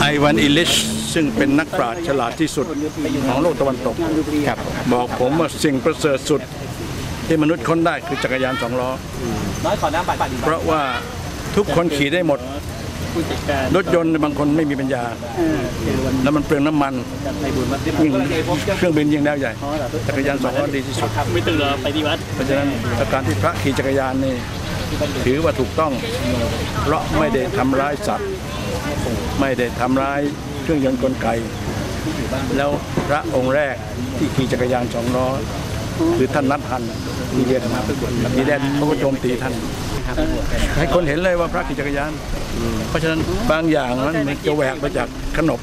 ไอวันอิลิชซึ่งเป็นนักปราชญ์ฉลาดที่สุดของโลกตะวันตกครับบอกผมว่าสิ่งประเสริฐสุดที่มนุษย์ค้นได้คือจักรยานสองล้อน้อยขอน้ำบัตรบัตรดีเพราะว่าทุกคนขี่ได้หมดรถยนต์บางคนไม่มีปัญญา แล้วมันเปลืองน้ำมันยิ่งเครื่องบินยิ่งแล้วใหญ่ จักรยานสองล้อดีที่สุดไม่ตื่นไปที่วัดเพราะฉะนั้นการที่พระขี่จักรยานนี่ถือว่าถูกต้อง เพราะไม่ได้ทำร้ายสัตว์ ไม่ได้ทำร้ายเครื่องยนต์กลไก แล้วพระองค์แรกที่ขี่จักรยานสองล้อคือท่านนัทพันธ์ที่เรียนมาทีแรกเขาก็โจมตีท่าน ให้คนเห็นเลยว่าพระขี่จักรยาน เพราะฉะนั้นบางอย่างนั้นมันจะแหวกมาจากขนบ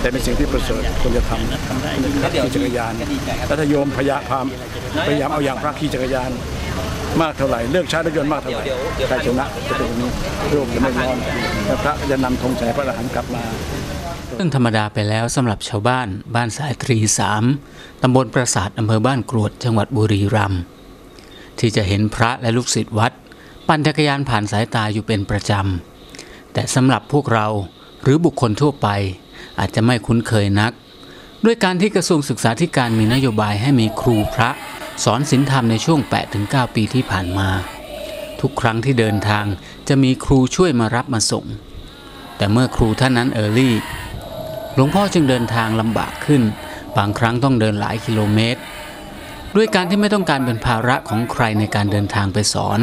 แต่เป็นสิ่งที่ประเสริฐควรจะทำขี่จักรยานแล้วถ้าโยมพยายามพยายามเอาอย่างพระขี่จักรยาน มากเท่าไหร่เลือกใช้รถยนต์มากเท่าไหร่ใครชนะจะเป็นอย่างนี้โลกจะไม่ร้อนแล้วพระจะนำธงชัยพระอรหันต์กลับมาเรื่องธรรมดาไปแล้วสำหรับชาวบ้านบ้านสายตรีสามตำบลปราสาทอำเภอบ้านกรวดจังหวัดบุรีรัมย์ที่จะเห็นพระและลูกศิษย์วัด ปั่นจักรยานผ่านสายตาอยู่เป็นประจำ แต่สำหรับพวกเราหรือบุคคลทั่วไป อาจจะไม่คุ้นเคยนัก ด้วยการที่กระทรวงศึกษาธิการมีนโยบายให้มีครูพระ สอนศีลธรรมในช่วง 8-9 ปีที่ผ่านมา ทุกครั้งที่เดินทางจะมีครูช่วยมารับมาส่ง แต่เมื่อครูท่านนั้นเออร์ลี่หลวงพ่อจึงเดินทางลำบากขึ้น บางครั้งต้องเดินหลายกิโลเมตร ด้วยการที่ไม่ต้องการเป็นภาระของใครในการเดินทางไปสอน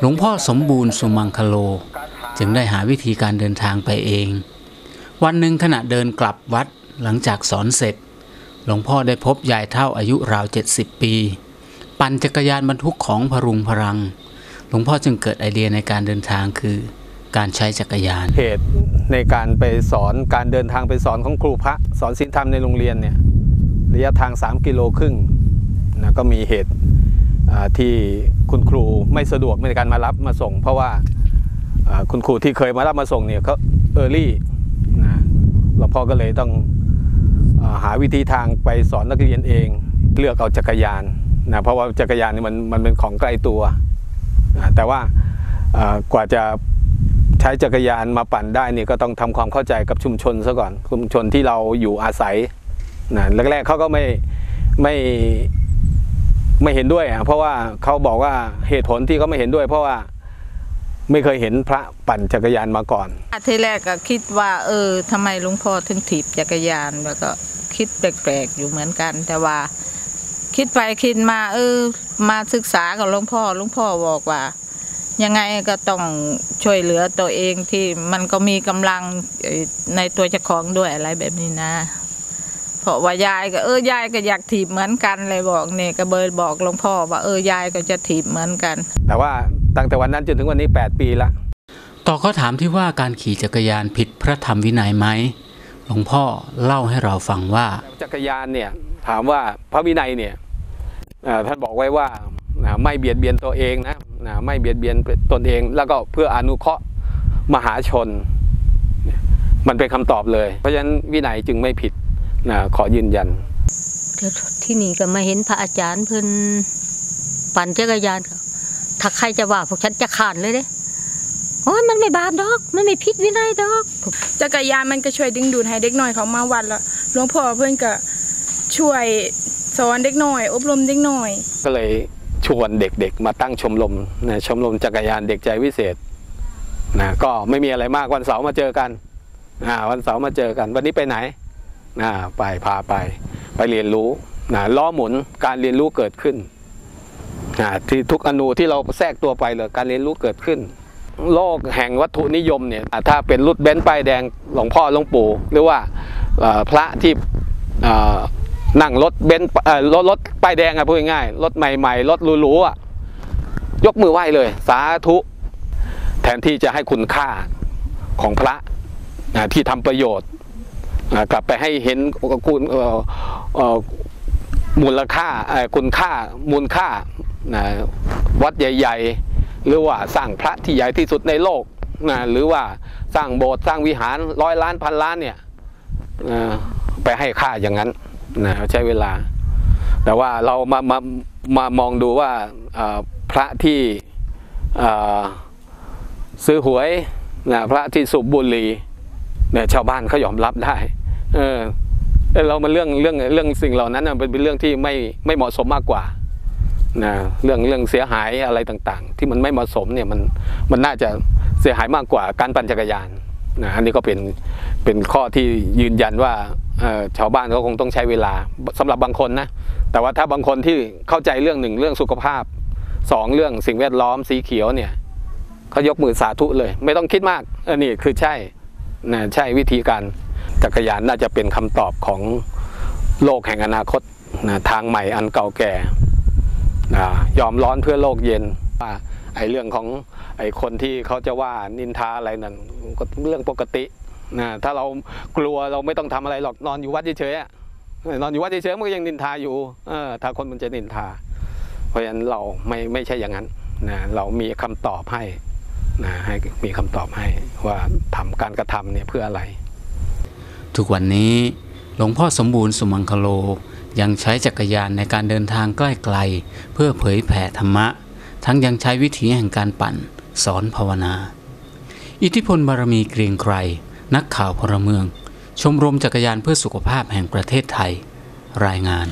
หลวงพ่อสมบูรณ์สุมังคโล จึงได้หาวิธีการเดินทางไปเอง วันหนึ่งขณะเดินกลับวัดหลังจากสอนเสร็จ หลวงพ่อได้พบยายเท่าอายุราว 70 ปี ปั่นจักรยานบรรทุกของพรุงพรัง หลวงพ่อจึงเกิดไอเดียในการเดินทางคือ การใช้จักรยานเหตุในการไปสอนการเดินทางไปสอนของครูพระสอนศีลธรรมในโรงเรียนเนี่ยระยะทาง 3 กิโลครึ่งนะก็มีเหตุที่คุณครูไม่สะดวกในการมารับมาส่ง เพราะว่าคุณครูที่เคยมารับมาส่งเนี่ยเขาเออร์ลี่นะหลวงพ่อก็เลยต้อง หาวิธีทางไปสอนนักเรียนเอง เลือกเอาจักรยานนะเพราะว่าจักรยานนี่มันมันเป็นของใกล้ตัว แต่ว่ากว่าจะใช้จักรยานมาปั่นได้นี่ก็ต้องทำความเข้าใจกับชุมชนซะก่อนชุมชนที่เราอยู่อาศัยนะแรกๆเขาก็ไม่ไม่ไม่เห็นด้วยอะเพราะว่าเขาบอกว่าเหตุผลที่เขาไม่เห็นด้วย เพราะว่า ไม่เคยเห็นพระปั่นจักรยานมาก่อนทีแรกก็คิดว่าเออทำไมหลุงพ่อถึงถีบจักรยานแล้วก็คิดแปลกๆอยู่เหมือนกัน แต่ว่า คิดไปคิดมาเออ มาศึกษากับหลวงพ่อหลวงพ่อบอกว่า ยังไงก็ต้องช่วยเหลือตัวเองที่มันก็มีกำลังเอ่อในตัวเจ้าของด้วยอะไรแบบนี้นะเพราะว่ายายก็เออยายก็อยากถีบเหมือนกันเลยบอกเนี่ยก็เบิร์บอกหลวงพ่อว่าเออยายก็จะถีบเหมือนกัน แต่ว่า ตั้งแต่วันนั้นจนถึงวันนี้ 8 ปีละต่อข้อถามที่ว่าการขี่จักรยานผิดพระธรรมวินัยไหมหลวงพ่อเล่าให้เราฟังว่า จักรยานเนี่ยถามว่าพระวินัยเนี่ยอ่าท่านบอกไว้ว่าอ่าไม่เบียดเบียนตัวเองนะอ่าไม่เบียดเบียนตนเอง แล้วก็เพื่ออนุเคราะห์มหาชน มันเป็นคำตอบเลย เพราะฉะนั้นวินัยจึงไม่ผิดนะขอยืนยันแล้วที่นี่ก็มาเห็นพระอาจารย์เพิ่นปั่นจักรยานเขา ถ้าใครจะว่าพวกฉันจะขานเลยเด้โอ้ยมันไม่บาปดอก มันไม่ผิดวินัยดอก จักรยานมันก็ช่วยดึงดูดให้เด็กน้อยเขามาวัดละหลวงพ่อเพื่อนก็ช่วยสอนเด็กน้อย อบรมเด็กน้อย ก็เลยชวนเด็กๆ มาตั้งชมรมนะชมรมจักรยานเด็กใจวิเศษนะก็ไม่มีอะไรมากวันเสาร์มาเจอกันอ่าวันเสาร์มาเจอกัน วันนี้ไปไหนอ่าไปพาไป ไปเรียนรู้นะล้อหมุนการเรียนรู้เกิดขึ้นนะ ที่ทุกอนูที่เราแทรกตัวไปเลยการเรียนรู้เกิดขึ้น โลกแห่งวัตถุนิยมเนี่ยถ้าเป็นรุ่นเบนซ์ป้ายแดงหลวงพ่อหลวงปู่หรือว่าพระที่นั่งรถเบนซ์รถรถป้ายแดงอะพูดง่ายๆรถใหม่ๆรถหรูๆอะยกมือไหว้เลย สาธุ แทนที่จะให้คุณค่าของพระที่ทำประโยชน์กลับไปให้เห็นคุณมูลค่าคุณค่ามูลค่า นะวัดใหญ่ ๆ หรือว่าสร้างพระที่ใหญ่ที่สุดในโลกนะหรือว่าสร้างโบสถ์สร้างวิหารร้อยล้านพันล้านเนี่ยไปให้ค่าอย่างนั้นนะใช้เวลา แต่ว่าเรามามามามองดูว่าพระที่ซื้อหวยนะพระที่สูบบุหรี่เนี่ยชาวบ้านเขายอมรับได้ เออเรามันเรื่องเรื่องเรื่องสิ่งเหล่านั้นเป็นเป็นเรื่องที่ไม่ไม่เหมาะสมมากกว่า นะเรื่องเรื่องเสียหายอะไรต่างๆ ที่มันไม่เหมาะสมเนี่ยมันมันน่าจะเสียหายมากกว่าการปั่นจักรยานนะอันนี้ก็เป็นเป็นข้อที่ยืนยันว่าชาวบ้านเขาคงต้องใช้เวลาสำหรับบางคนนะแต่ว่าถ้าบางคนที่เข้าใจเรื่องหนึ่งเรื่องสุขภาพสองเรื่องสิ่งแวดล้อมสีเขียวเนี่ยเขายกมือสาธุเลย ไม่ต้องคิดมากออนี่คือใช่นะใช่วิธีการจักรยานน่าจะเป็นคำตอบของโลกแห่งอนาคตนะทางใหม่อันเก่าแก่ ยอมร้อนเพื่อโลกเย็นว่าไอ้เรื่องของไอ้คนที่เขาจะว่านินทาอะไรนั่นก็เรื่องปกตินะถ้าเรากลัวเราไม่ต้องทำอะไรหรอกนอนอยู่วัดเฉยๆนอนอยู่วัดเฉยๆมันก็ยังนินทาอยู่เออถ้าคนมันจะนินทา เพราะฉะนั้นเราไม่ไม่ใช่อย่างนั้นนะเรามีคำตอบให้นะให้มีคำตอบให้ว่าทำการกระทำเนี่ยเพื่ออะไร ทุกวันนี้หลวงพ่อสมบูรณ์สมังคโล ยังใช้จักรยานในการเดินทางใกล้ไกล เพื่อเผยแผ่ธรรมะ ทั้งยังใช้วิถีแห่งการปั่น สอนภาวนา อิทธิพลบารมีเกรียงไกร นักข่าวพลเมือง ชมรมจักรยานเพื่อสุขภาพแห่งประเทศไทย รายงาน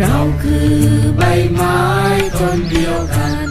เราคือใบไม้ต้นเดียวกัน